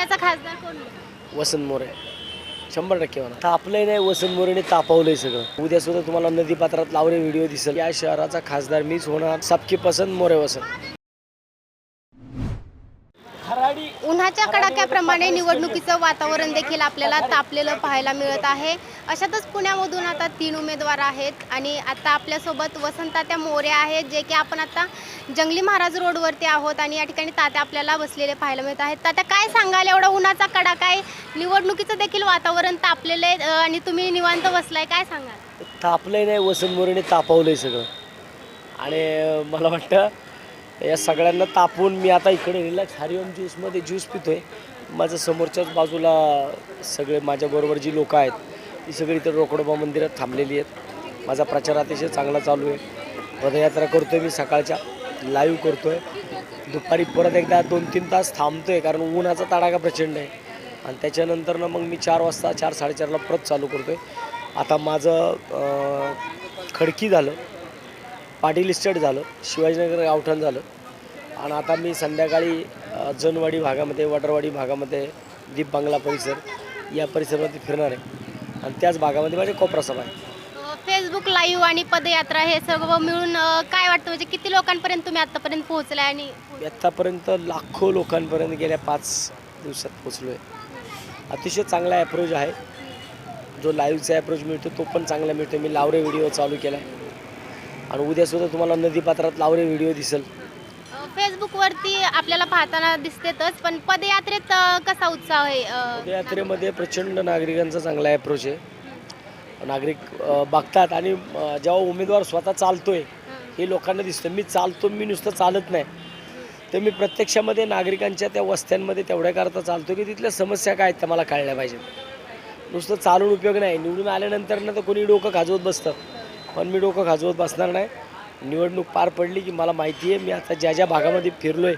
पुण्याचा खासदार कोण होईल? वसंत मोरे. शंभर टक्के म्हणा. तापलंय नाही वसंत मोरेने तापवलंय सगळं. उद्या सुद्धा तुम्हाला नदीपात्रात लावले व्हिडिओ दिसेल. या शहराचा खासदार मीच होणार. सबकी पसंत मोरे वसंत. उन्हाच्या कडाक्याप्रमाणे निवडणुकीचं वातावरण देखील आपल्याला तापलेलं पाहायला मिळत आहे. अशातच पुण्यामधून आता तीन उमेदवार आहेत आणि आता आपल्यासोबत वसंतात्या मोरे आहेत जे की आपण आता जंगली महाराज रोडवरती आहोत आणि या ठिकाणी तात्या आपल्याला बसलेले पाहायला मिळत आहेत. तात्या काय सांगाल? एवढा उन्हाचा कडाका आहे. निवडणुकीचं देखील वातावरण तापलेलं आहे आणि तुम्ही निवांत बसलाय. काय सांगाल? तापलंय नाही वसंत मोरेने तापवलंय सगळं. आणि मला वाटतं या सगळ्यांना तापवून मी आता इकडे रिलॅक्स हरिओम ज्यूसमध्ये ज्यूस पितोय. माझं समोरच्याच बाजूला सगळे माझ्याबरोबर जी लोकं आहेत ती सगळी इथं रोकडोबा मंदिरात थांबलेली आहेत. माझा प्रचार अतिशय चांगला चालू आहे. पदयात्रा करतोय मी सकाळच्या. लाईव्ह करतोय. दुपारी परत एकदा दोन तीन तास थांबतोय कारण उन्हाचा तडाखा प्रचंड आहे. आणि त्याच्यानंतर ना मग मी चार वाजता चार साडेचारला परत चालू करतोय. आता माझं खडकी झालं. पाटील इस्टेट झालं शिवाजीनगर गावठाण झालं. आणि आता मी संध्याकाळी जनवाडी भागामध्ये वडरवाडी भागामध्ये दीप बंगला परिसर या परिसरामध्ये फिरणार आहे. आणि त्याच भागामध्ये माझे कोपरा सभा आहे. फेसबुक लाईव्ह आणि पदयात्रा हे सगळं मिळून काय वाटतं? म्हणजे किती लोकांपर्यंत तुम्ही आतापर्यंत पोहोचलाय आणि मी आत्तापर्यंत लाखो लोकांपर्यंत गेल्या पाच दिवसात पोचलो आहे अतिशय चांगला ॲप्रोच आहे. जो लाईव्हचा ॲप्रोच मिळतो तो पण चांगला मिळतो मी लावरे व्हिडिओ चालू केला आहे आणि उद्यासुद्धा तुम्हाला नदीपात्रात लावरे व्हिडिओ दिसेल. फेसबुकवरती आपल्याला पाहताना दिसतेतच पण पदयात्रेत अ, कसा उत्साह आहे अ, पदयात्रेमध्ये प्रचंड नागरिकांचा चांगला ॲप्रोच आहे. नागरिक अ, बघतात आणि अ, जेव्हा उमेदवार स्वतः चालतोय हे लोकांना दिसतं. मी चालतो मी नुसतं चालत नाही. तर मी प्रत्यक्षामध्ये नागरिकांच्या त्या वस्त्यांमध्ये तेवढ्या करता चालतो की तिथल्या समस्या काय आहेत त्या मला कळल्या पाहिजेत. नुसतं चालून उपयोग नाही. निवडून आल्यानंतर ना तर कोणी डोकं खाजवत बसतं. पण मी डोकं खाजवत बसणार नाही. निवडणूक पार पडली की मला माहिती आहे मी आता ज्या ज्या भागामध्ये फिरलो आहे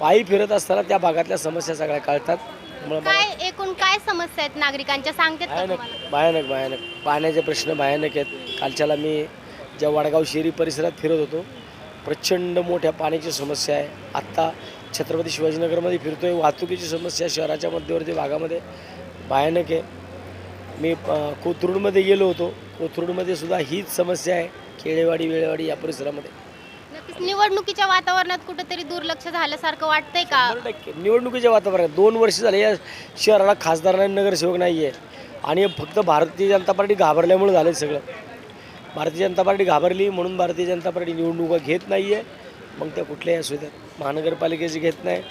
पायी फिरत असताना त्या भागातल्या समस्या सगळ्या कळतात. त्यामुळे मला काय एकूण काय समस्या आहेत नागरिकांच्या? सांगतात का भयानक तुम्हाला? भयानक भयानक. पाण्याचे प्रश्न भयानक आहेत. कालच्याला मी ज्या वडगाव शेरी परिसरात फिरत होतो प्रचंड मोठ्या पाण्याची समस्या आहे. आत्ता छत्रपती शिवाजीनगरमध्ये फिरतोय वाहतुकीची समस्या शहराच्या मध्यवर्ती भागामध्ये. भयानक आहे. मी अं, कोथरूडमध्ये गेलो होतो. कोथरूडमध्ये सुद्धा हीच समस्या आहे खेडेवाडी वेळेवाडी या परिसरामध्ये. नक्कीच. निवडणुकीच्या वातावरणात कुठेतरी दुर्लक्ष झाल्यासारखं वाटतंय का? शंभर टक्के. निवडणुकीच्या वातावरणात दोन वर्ष झाले या शहराला खासदार नाही नगरसेवक नाही आहे आणि फक्त भारतीय जनता पार्टी घाबरल्यामुळे झालं सगळं. भारतीय जनता पार्टी घाबरली म्हणून भारतीय जनता पार्टी निवडणुका घेत नाही आहे मग त्या कुठल्याही असू द्यात. महानगरपालिकेचे घेत नाही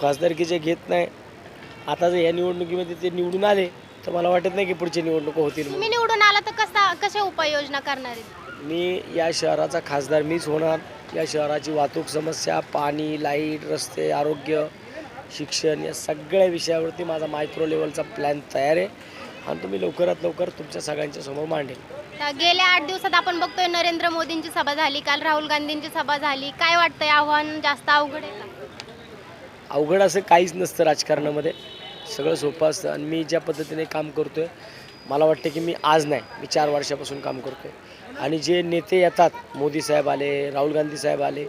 खासदारकीचे घेत नाही. आता जर या निवडणुकीमध्ये ते निवडून आले तर मला वाटत नाही की पुढच्या निवडणुका होतील म्हणून. तुम्ही निवडून आला तर कसा कशा उपाययोजना करणार आहेत? मी या शहराचा खासदार मीच होणार. या शहराची वाहतूक समस्या पाणी लाइट रस्ते आरोग्य शिक्षण या सगळ्या विषयावरती माझा मायक्रो लेवलचा प्लॅन तयार आहे. आणि तुम्ही लवकरात लवकर तुमच्या सगळ्यांच्या समोर मांडेल. तर गेल्या आठ दिवसात आपण बघतोय नरेंद्र मोदींची सभा झाली काल राहुल गांधींची सभा झाली. काय वाटतंय? आव्हान जास्त अवघड आहे का? अवघड असं काहीच नसतं राजकारणामध्ये. सगळं सोपं असतं आणि मी ज्या पद्धतीने काम करतो आहे मला वाटतं की मी आज नाही मी चार वर्षापासून काम करतो आहे आणि जे नेते येतात मोदी साहेब आले राहुल गांधी साहेब आले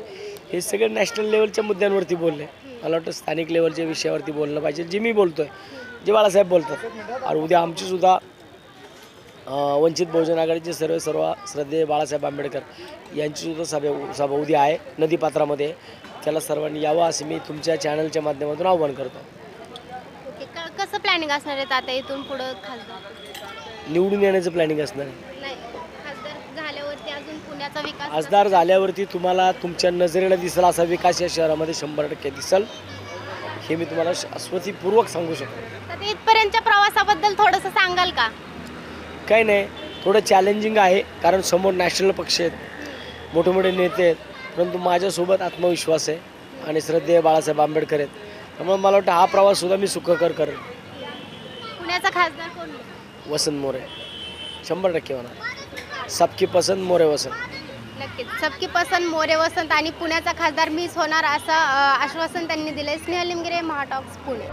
हे सगळे नॅशनल लेवलच्या मुद्द्यांवरती बोलले. मला वाटतं स्थानिक लेवलच्या विषयावरती बोललं पाहिजे जे मी बोलतो आहे जे बाळासाहेब बोलतात. आणि उद्या आमचीसुद्धा वंचित बहुजन आघाडीचे सर्व सर्व श्रद्धेय बाळासाहेब आंबेडकर यांचीसुद्धा सभा सभा उद्या आहे नदीपात्रामध्ये. त्याला सर्वांनी यावं असं मी तुमच्या चॅनलच्या माध्यमातून आव्हान करतो. ओके क- कसं प्लॅनिंग असणार आहे आता इथून पुढं खासदार? निवडून येण्याचं प्लॅनिंग असणार आहे. नाही खासदार झाल्यावरती अजून पुण्याचा विकास खासदार झाल्यावरती तुम्हाला तुमच्या नजरेला दिसेल असा विकास या शहरामध्ये शंभर टक्के दिसेल. हे मी तुम्हाला स्मृतीपूर्वक सांगू शकतो. तर इथपर्यंतच्या प्रवासाबद्दल थोडंसं सांगाल का? काही नाही थोडं चॅलेंजिंग आहे कारण समोर नॅशनल पक्ष आहेत मोठे मोठे नेते आहेत परंतु माझ्यासोबत आत्मविश्वास आहे आणि श्रद्धेय बाळासाहेब आंबेडकर आहेत. त्यामुळे मला वाटतं हा प्रवाससुद्धा मी सुखकर करेन. पुण्याचा खासदार कोण होईल? वसंत मोरे. शंभर टक्के होणार. सबकी पसंत मोरे वसंत. नक्कीच. सबकी पसंत मोरे वसंत आणि पुण्याचा खासदार मीच होणार असं अं, आश्वासन त्यांनी दिलंय. स्नेहल लिमगिरे महाटॉक्स पुणे.